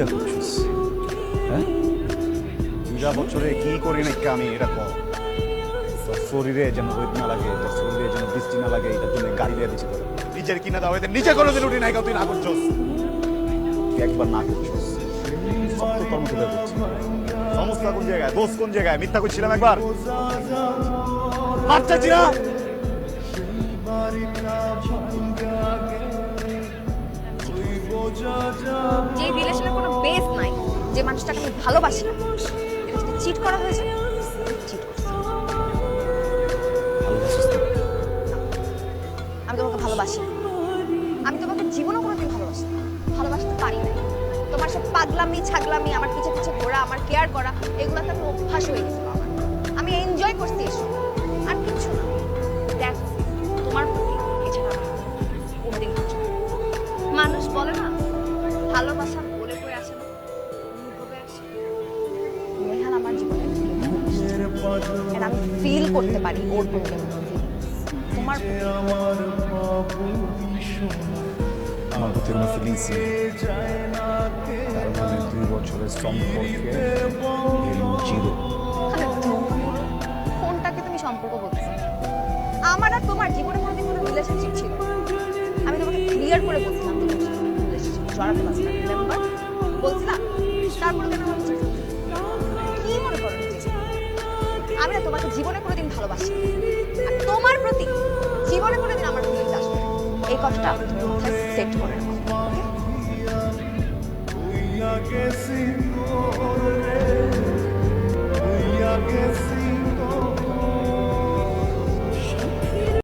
লিগা করছিস হ্যাঁ? বছরে কি করি নাকি আমি? এটা কর শরীরে যেন রোদ না লাগে শরীরে যেন বৃষ্টি না লাগে, এটার জন্য গাড়ি দিয়ে দিচ্ছি নিজের কিনা দাও, এদের নিজে কোনো দিন উঠি নাই তুই না করছস। তুই একবার না করছস। সব করছি কোন জায়গায়, দোষ কোন জায়গায়? মিথ্যা করছিলাম একবার? না কোনো বেস নাই যে মানুষটাকে আমি ভালোবাসি না এটা যদি চিট করা হয়েছে চিট? আমি তোমাকে ভালোবাসি আমি তোমাকে জীবনও কোনোদিন ভালোবাসি ভালোবাসতে পারি না তোমার সব পাগলামি ছাগলামি আমার পিছে পিছে ঘোরা আমার কেয়ার করা এগুলো তো অভ্যাস হয়ে গেছিল আমার আমি এনজয় করছি এসব। আর কিছু না। দেখ তোমার প্রতি এছাড়া কোনোদিন মানুষ বলে না ভালোবাসা আমার জীবনে আমি ফিল করতে পারি ওর প্রতি। তোমার আমার প্রতি কোনো ফিলিংস তার মানে দুই বছরের সম্পর্কে জিরো কোনটাকে তুমি সম্পর্ক বলছো আমার আর তোমার জীবনে কোনোদিন কোনো রিলেশনশিপ ছিল আমি তোমাকে ক্লিয়ার করে বলছিলাম জড়াতে পারছি না রিমেম্বার বলছিলাম তারপরে কেন আমি আমি না তোমাকে জীবনে কোনোদিন ভালোবাসি তোমার প্রতি জীবনে কোনোদিন আমার ফিলিংস। এই কথাটা তুমি মাথায় সেট করে